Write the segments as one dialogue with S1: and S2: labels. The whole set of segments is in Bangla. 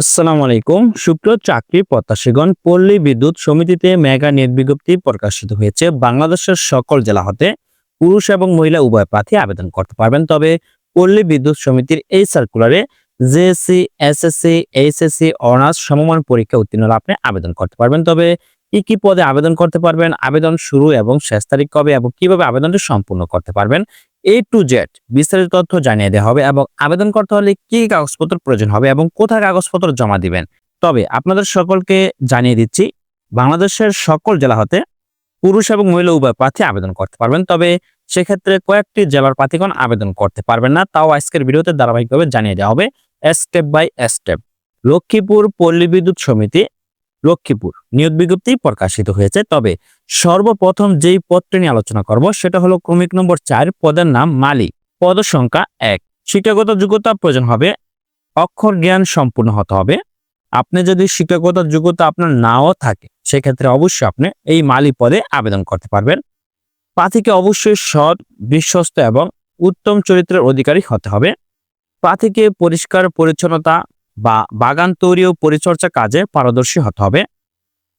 S1: আসসালামু আলাইকুম। সুপ্রিয় চাকরি প্রত্যাশীগণ, পল্লী বিদ্যুৎ সমিতিতে মেগা নিয়োগ বিজ্ঞপ্তি প্রকাশিত হয়েছে। বাংলাদেশের সকল জেলা হতে পুরুষ এবং মহিলা উভয় প্রার্থী আবেদন করতে পারবেন। তবে পল্লী বিদ্যুৎ সমিতির এই সার্কুলারে জেএসসি এসএসসি এইচএসসি অনার্স সমমান পরীক্ষা উত্তীর্ণ আপনি আবেদন করতে পারবেন। তবে কি কি পদে আবেদন করতে পারবেন? আবেদন শুরু এবং শেষ তারিখ কবে এবং কীভাবে আবেদনটি সম্পূর্ণ করতে পারবেন? এ টু জেড বিস্তারিত তথ্য জানিয়ে দেওয়া হবে এবং আবেদন করতে হলে কি কাগজপত্র প্রয়োজন হবে এবং কোথায় কাগজপত্র জমা দিবেন। তবে আপনাদের সকলকে জানিয়ে দিচ্ছি, বাংলাদেশের সকল জেলা হতে পুরুষ এবং মহিলা উভয় প্রার্থী আবেদন করতে পারবেন। তবে সেক্ষেত্রে কয়েকটি জেলার প্রার্থীগণ আবেদন করতে পারবেন না, তাও আজকের ভিডিওতে ধারাবাহিকভাবে জানিয়ে দেওয়া হবে স্টেপ বাই স্টেপ লক্ষ্মীপুর পল্লী বিদ্যুৎ সমিতি লক্ষ্মীপুর। নিয়োগ বিজ্ঞপ্তি প্রকাশিত হয়েছে। তবে সর্বপ্রথম যেই পদটি নিয়ে আলোচনা করব, সেটা হলো ক্রমিক নম্বর চার, পদের নাম মালিক। পদ সংখ্যা এক। শিক্ষাগত যোগ্যতা প্রয়োজন হবে। অক্ষর জ্ঞান সম্পূর্ণ হতে হবে। আপনি যদি শিক্ষাগত যোগ্যতা আপনার নাও থাকে, সেক্ষেত্রে অবশ্যই আপনি এই মালি পদে আবেদন করতে পারবেন। প্রার্থীকে অবশ্যই সৎ, বিশ্বস্ত এবং উত্তম চরিত্রের অধিকারী হতে হবে। প্রার্থীকে পরিষ্কার, পরিচ্ছন্নতা বা বাগান তৈরি ও পরিচর্যা কাজে পারদর্শী হতে হবে।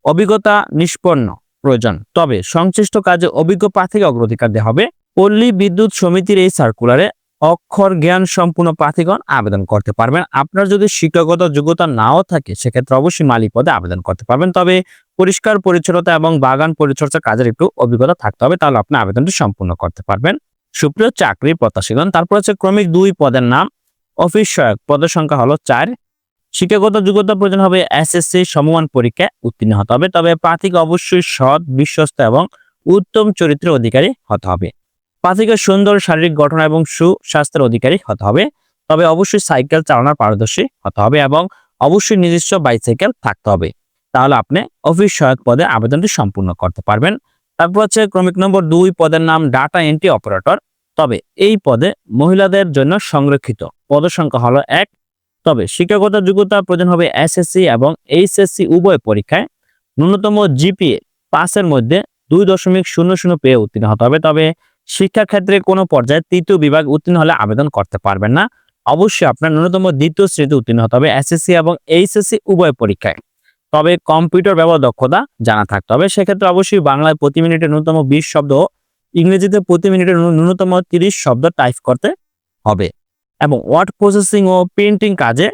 S1: অভিজ্ঞতা নিষ্পন্ন, প্রয়োজন। তবে সংশ্লিষ্ট কাজে অভিজ্ঞ প্রার্থীকে অগ্রাধিকার দেওয়া হবে। পল্লী বিদ্যুৎ সমিতির এই সার্কুলারে অক্ষর জ্ঞান সম্পূর্ণ প্রার্থীগণ আবেদন করতে পারবেন। আপনার যদি শিক্ষাগত যোগ্যতা নাও থাকে, সেক্ষেত্রে অবশ্যই মালিক পদে আবেদন করতে পারবেন। তবে পরিষ্কার পরিচ্ছন্নতা এবং বাগান পরিচর্যা কাজের একটু অভিজ্ঞতা থাকতে হবে, তাহলে আপনি আবেদনটি সম্পূর্ণ করতে পারবেন। সুপ্রিয় চাকরি প্রত্যাশীগণ, তারপর হচ্ছে ক্রমিক দুই পদের নাম। অফিস সহায়ক, পদের সংখ্যা হলো চার। শিক্ষাগত যোগ্যতা প্রয়োজন হবে এসএসসি সমমান পরীক্ষায় উত্তীর্ণ হতে হবে। তবে প্রার্থীকে অবশ্যই সৎ, বিশ্বস্ত এবং উত্তম চরিত্রের অধিকারী হতে হবে। প্রার্থীকে সুন্দর শারীরিক গঠন এবং সুস্বাস্থ্যের অধিকারী হতে হবে। তবে অবশ্যই সাইকেল চালানোর পারদর্শী হতে হবে এবং অবশ্যই নিজস্ব বাইসাইকেল থাকতে হবে। তাহলে আপনি অফিস সহায়ক পদে আবেদনটি সম্পূর্ণ করতে পারবেন। তারপর হচ্ছে ক্রমিক নম্বর দুই, পদের নাম ডাটা এন্ট্রি অপারেটর। তবে এই পদে মহিলাদের জন্য সংরক্ষিত। পদ সংখ্যা হলো এক তবে শিক্ষাগত যোগ্যতা প্রয়োজন হবে এসএসসি এবং এইচএসসি উভয় পরীক্ষায়। ন্যূনতম জিপিএ পাসের মধ্যে দুই দশমিক শূন্য শূন্য পেয়ে উত্তীর্ণ হতে হবে, তবে শিক্ষাক্ষেত্রে কোনো পর্যায়ে তৃতীয় বিভাগ উত্তীর্ণ হলে আবেদন করতে পারবেন না। অবশ্যই আপনার ন্যূনতম দ্বিতীয় শ্রেণীতে উত্তীর্ণ হতে হবে এসএসসি এবং এইচএসসি উভয় পরীক্ষায়। তবে কম্পিউটার ব্যবহার দক্ষতা জানা থাকতে হবে, সেক্ষেত্রে অবশ্যই বাংলায় প্রতি মিনিটে ন্যূনতম বিশ শব্দ ইংরেজিতে প্রতি মিনিটে ন্যূনতম তিরিশ শব্দ টাইপ করতে হবে। এবং ওয়ার্ড প্রসেসিং ও প্রিন্টিং কাজে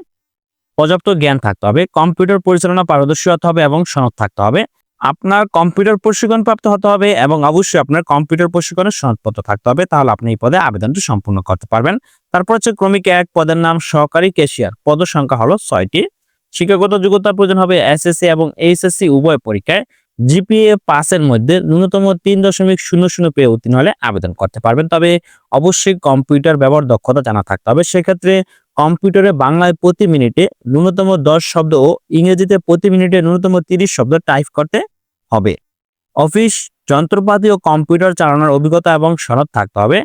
S1: পর্যাপ্ত জ্ঞান থাকতে হবে। কম্পিউটার পরিচালনা পারদর্শী হতে হবে এবং সনদ থাকতে হবে। আপনার কম্পিউটার প্রশিক্ষণ প্রাপ্ত হতে হবে এবং অবশ্যই আপনার কম্পিউটার প্রশিক্ষণের সনদপত্র থাকতে হবে। তাহলে আপনি এই পদে আবেদনটি সম্পূর্ণ করতে পারবেন। তারপর হচ্ছে ক্রমিক এক পদের নাম সহকারী ক্যাশিয়ার পদ সংখ্যা হলো ছয়টি। শিক্ষাগত যোগ্যতার প্রয়োজন হবে এসএসসি এবং এইচএসসি উভয় পরীক্ষায়। জিপিএ পাসের মধ্যে ন্যূনতম তিন দশমিক শূন্য শূন্য পেয়ে উত্তীর্ণ হলে আবেদন করতে পারবেন। তবে অবশ্যই কম্পিউটার ব্যবহার দক্ষতা জানা থাকতে হবে। সেক্ষেত্রে কম্পিউটারে বাংলায় প্রতি মিনিটে ন্যূনতম দশ শব্দ ও ইংরেজিতে প্রতি মিনিটে ন্যূনতম তিরিশ শব্দ টাইপ করতে হবে। অফিস, যন্ত্রপাতি ও কম্পিউটার চালানোর অভিজ্ঞতা এবং সনদ থাকতে হবে।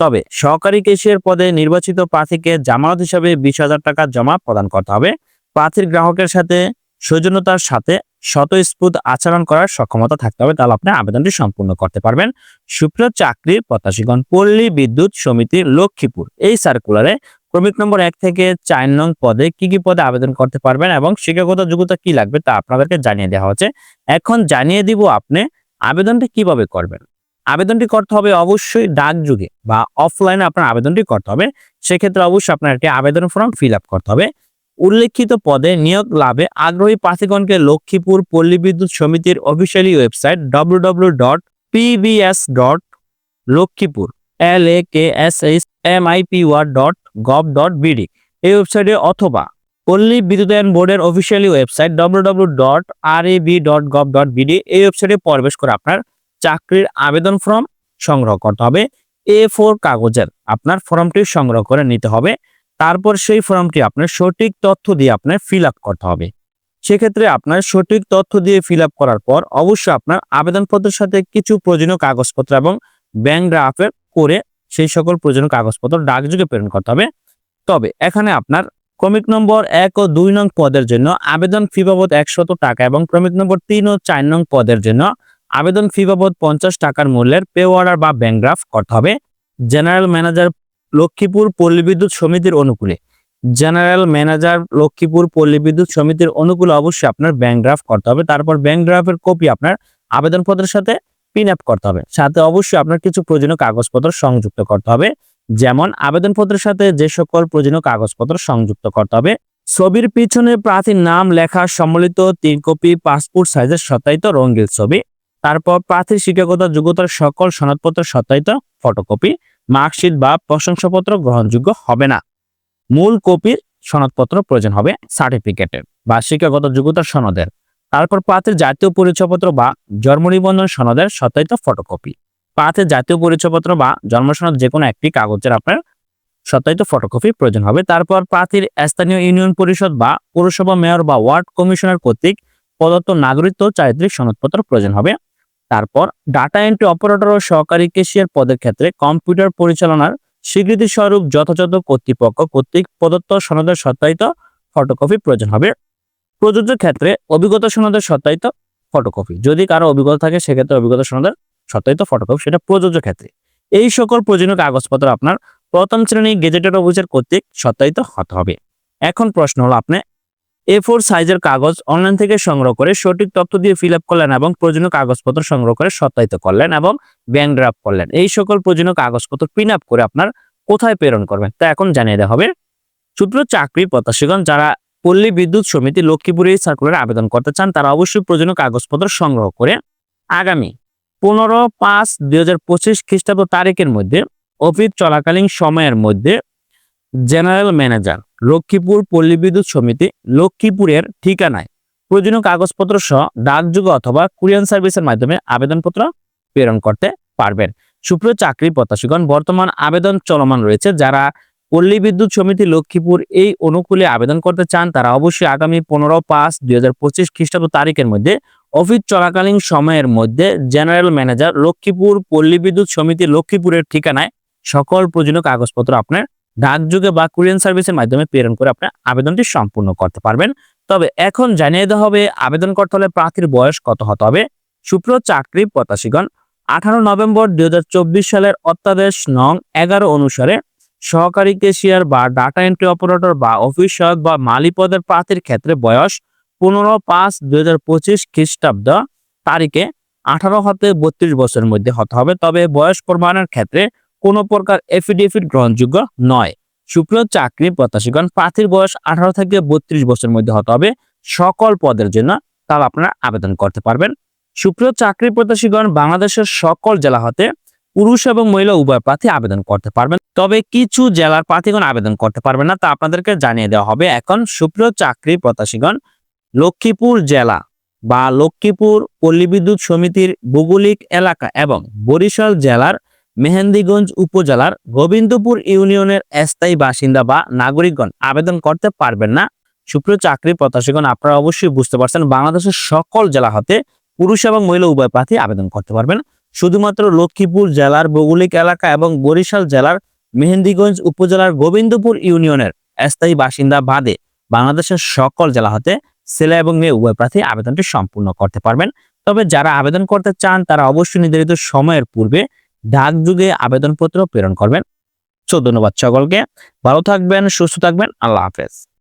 S1: তবে সহকারী কেশিয়ার পদে নির্বাচিত প্রার্থীকে জামানত হিসাবে বিশ হাজার টাকা জমা প্রদান করতে হবে। প্রার্থীর গ্রাহকের সাথে সৌজন্যতার সাথে স্বতঃস্ফূর্ত আচরণ করার সক্ষমতা থাকতে হবে, তাহলে আপনি আবেদনটি সম্পূর্ণ করতে পারবেন। সুপ্রিয় চাকরির প্রত্যাশীগণ, পল্লী বিদ্যুৎ সমিতি লক্ষ্মীপুর। এই সার্কুলারে ক্রমিক নম্বর এক থেকে চার নং পদে কি কি পদে আবেদন করতে পারবেন এবং শিক্ষাগত যোগ্যতা কি লাগবে তা আপনাদেরকে জানিয়ে দেওয়া হচ্ছে। এখন জানিয়ে দিব আপনি আবেদনটি কীভাবে করবেন। আবেদনটি করতে হবে অবশ্যই ডাক যুগে বা অফলাইনে আপনার আবেদনটি করতে হবে। সেক্ষেত্রে অবশ্যই আপনার একটি আবেদন ফর্ম ফিল করতে হবে। উল্লেখিত পদে নিয়োগ লাভে আগ্রহী প্রার্থীগণকে লক্ষ্মীপুর পল্লী বিদ্যুৎ সমিতির officially website W dot PBS dot Lakshmipur L A K S H M I P war dot gov dot BD এই ওয়েবসাইটে অথবা পল্লী বিদ্যুতায়ন বোর্ডের officially website W W dot R E B dot gov dot BD এই ওয়েবসাইটে প্রবেশ করে আপনার চাকরির আবেদন ফর্ম সংগ্রহ করতে হবে এ ফোর কাগজের আপনার ফর্মটি সংগ্রহ করে নিতে হবে। তারপর সেই ফর্মটি আপনার সঠিক তথ্য দিয়ে আপনার ফিল করতে হবে। সেক্ষেত্রে আপনার সঠিক তথ্য দিয়ে ফিল করার পর অবশ্যই আপনার আবেদনপত্রের সাথে কিছু প্রয়োজনীয় কাগজপত্র এবং ব্যাংক ড্রাফের করে সেই সকল প্রয়োজনীয় কাগজপত্র ডাকযোগে প্রেরণ করতে হবে। তবে এখানে আপনার ক্রমিক নম্বর এক ও দুই নং পদের জন্য আবেদন ফি বাবদ একশত টাকা এবং ক্রমিক নম্বর তিন ও চার নং পদের জন্য আবেদন ফি বাবদ পঞ্চাশ টাকার মূল্যের পে অর্ডার বা ব্যাংক ড্রাফট করতে হবে। জেনারেল ম্যানেজার লক্ষ্মীপুর পল্লী বিদ্যুৎ সমিতির অনুকূলে। জেনারেল ম্যানেজার লক্ষ্মীপুর পল্লী বিদ্যুৎ সমিতির অনুকূলে অবশ্যই আপনার ব্যাংক ড্রাফট করতে হবে। তারপর ব্যাংক ড্রাফটের কপি আপনার আবেদনপত্রের সাথে পিন আপ করতে হবে। সাথে অবশ্যই আপনার কিছু প্রয়োজনীয় কাগজপত্র সংযুক্ত করতে হবে। যেমন আবেদনপত্রের সাথে যে সকল প্রয়োজনীয় কাগজপত্র সংযুক্ত করতে হবে। ছবির পিছনে প্রার্থীর নাম, লেখা সম্মিলিত তিন কপি পাসপোর্ট সাইজের সত্যায়িত রঙিন ছবি। তারপর প্রার্থীর শিক্ষাগত যোগ্যতার সকল সনদপত্র সত্যায়িত ফটোকপি মার্কশিট বা প্রশংসাপত্র গ্রহণযোগ্য হবে না। মূল কপির সনদপত্র প্রয়োজন হবে সার্টিফিকেটের বা শিক্ষাগত যোগ্যতার সনদের, তারপর প্রার্থীর জাতীয় পরিচয়পত্র বা জন্ম নিবন্ধন সনদের সত্যায়িত ফটোকপি। প্রার্থীর জাতীয় পরিচয়পত্র বা জন্ম সনদ যে কোনো একটি কাগজের আপনার সত্যায়িত ফটোকপি প্রয়োজন হবে। তারপর প্রার্থীর স্থানীয় ইউনিয়ন পরিষদ বা পৌরসভা মেয়র বা ওয়ার্ড কমিশনার কর্তৃক প্রদত্ত নাগরিকত্ব চারিত্রিক সনদপত্র প্রয়োজন হবে। তারপর ডাটা এন্ট্রি অপারেটর ও সহকারী কেশিয়ার পদের ক্ষেত্রে কম্পিউটার পরিচালনার স্বীকৃতি স্বরূপ যথাযথ কর্তৃপক্ষ কর্তৃক প্রদত্ত সনদের সত্যায়িত ফটোকপি প্রয়োজন হবে। প্রযোজ্য ক্ষেত্রে অভিজ্ঞতা সনদের সত্যায়িত ফটোকপি যদি কারও অভিজ্ঞতা থাকে, সেক্ষেত্রে অভিজ্ঞতা সনদের সত্যায়িত ফটোকপি সেটা প্রযোজ্য ক্ষেত্রে। এই সকল প্রয়োজনীয় কাগজপত্র আপনার প্রথম শ্রেণি গেজেটেড অফিসার কর্তৃক সত্যায়িত হতে হবে। এখন প্রশ্ন হলো, আপনি এ ফোর সাইজের কাগজ অনলাইন থেকে সংগ্রহ করে সঠিক তথ্য দিয়ে ফিল করলেন এবং প্রয়োজনীয় কাগজপত্র সংগ্রহ করে সত্যায়িত করলেন এবং ব্যাংক ড্রাফট করলেন। এই সকল প্রয়োজনীয় কাগজপত্র পিন আপ করে আপনার কোথায় প্রেরণ করবেন তা এখন জানিয়ে দেওয়া হবে। সূত্র চাকরি প্রত্যাশীগণ, যারা পল্লী বিদ্যুৎ সমিতি লক্ষ্মীপুরে এই সার্কুলারে আবেদন করতে চান, তারা অবশ্যই প্রয়োজনীয় কাগজপত্র সংগ্রহ করে আগামী পনেরো পাঁচ দুই হাজার পঁচিশ খ্রিস্টাব্দ তারিখের মধ্যে, অফিস চলাকালীন সময়ের মধ্যে জেনারেল ম্যানেজার লক্ষ্মীপুর পল্লী বিদ্যুৎ সমিতি লক্ষ্মীপুরের ঠিকানায়। প্রয়োজনীয় কাগজপত্র সহ ডাকযোগ অথবা কুরিয়ান সার্ভিসের মাধ্যমে আবেদনপত্র প্রেরণ করতে পারবেন। সুপ্রিয় চাকরি প্রত্যাশীগণ, বর্তমান আবেদন চলমান রয়েছে। যারা পল্লী বিদ্যুৎ সমিতি লক্ষ্মীপুর এই অনুকূলে আবেদন করতে চান, তারা অবশ্যই আগামী পনেরো পাঁচ দুই হাজার পঁচিশ খ্রিস্টাব্দ তারিখের মধ্যে অফিস চলাকালীন সময়ের মধ্যে জেনারেল ম্যানেজার লক্ষ্মীপুর পল্লী বিদ্যুৎ সমিতি লক্ষ্মীপুরের ঠিকানায় সকল প্রয়োজনীয় কাগজপত্র আপনার ডাকযোগে বা কুরিয়ান সার্ভিসের মাধ্যমে প্রেরণ করে আপনার আবেদনটি সম্পূর্ণ করতে পারবেন। তবে এখন জানিয়ে দেওয়া হবে, আবেদন করতে হলে প্রার্থীর বয়স কত হতে হবে? সুপ্র চাকরি প্রত্যাশীগণ, আঠারো নভেম্বর দুই হাজার চব্বিশ সালের অত্যাদেশ নং এগারো অনুসারে সহকারী কেশিয়ার বা ডাটা এন্ট্রি অপারেটর বা অফিস বা মালি পদের প্রার্থীর ক্ষেত্রে বয়স পনেরো পাঁচ দুই হাজার পঁচিশ খ্রিস্টাব্দ তারিখে আঠারো হতে বত্রিশ বছরের মধ্যে হতে হবে। তবে বয়স প্রমাণের ক্ষেত্রে কোনো প্রকার এফিডেভিট গ্রহণযোগ্য নয়। সুপ্রিয় চাকরি প্রত্যাশীগণ, প্রার্থীর বয়স আঠারো থেকে বত্রিশ বছরের মধ্যে হতে হবে। সকল পদের জন্য তাহলে আপনারা আবেদন করতে পারবেন। সুপ্রিয় চাকরি প্রত্যাশীগণ, বাংলাদেশের সকল জেলা হতে পুরুষ এবং মহিলা উভয় প্রার্থী আবেদন করতে পারবেন। তবে কিছু জেলার প্রার্থীগণ আবেদন করতে পারবেন না, তা আপনাদেরকে জানিয়ে দেওয়া হবে। এখন সুপ্রিয় চাকরি প্রত্যাশীগণ, লক্ষ্মীপুর জেলা বা লক্ষ্মীপুর পল্লী বিদ্যুৎ সমিতির ভৌগোলিক এলাকা এবং বরিশাল জেলার মেহেন্দিগঞ্জ উপজেলার গোবিন্দপুর ইউনিয়নের স্থায়ী বাসিন্দা বা নাগরিকগণ আবেদন করতে পারবেন না। সুপ্রিয় চাকরি প্রত্যাশীগণ, আপনারা অবশ্যই বুঝতে পারছেন, বাংলাদেশের সকল জেলা হতে পুরুষ এবং মহিলা উভয় প্রার্থী আবেদন করতে পারবেন। শুধুমাত্র লক্ষ্মীপুর জেলার ভৌগোলিক এলাকা এবং বরিশাল জেলার মেহেন্দিগঞ্জ উপজেলার গোবিন্দপুর ইউনিয়নের স্থায়ী বাসিন্দা বাদে বাংলাদেশের সকল জেলা হতে ছেলে এবং মেয়ে উভয় প্রার্থী আবেদনটি সম্পূর্ণ করতে পারবেন। তবে যারা আবেদন করতে চান, তারা অবশ্যই নির্ধারিত সময়ের পূর্বে ডাকযুগে আবেদনপত্র প্রেরণ করবেন। সো ধন্যবাদ সকলকে। ভালো থাকবেন সুস্থ থাকবেন। আল্লাহ হাফেজ।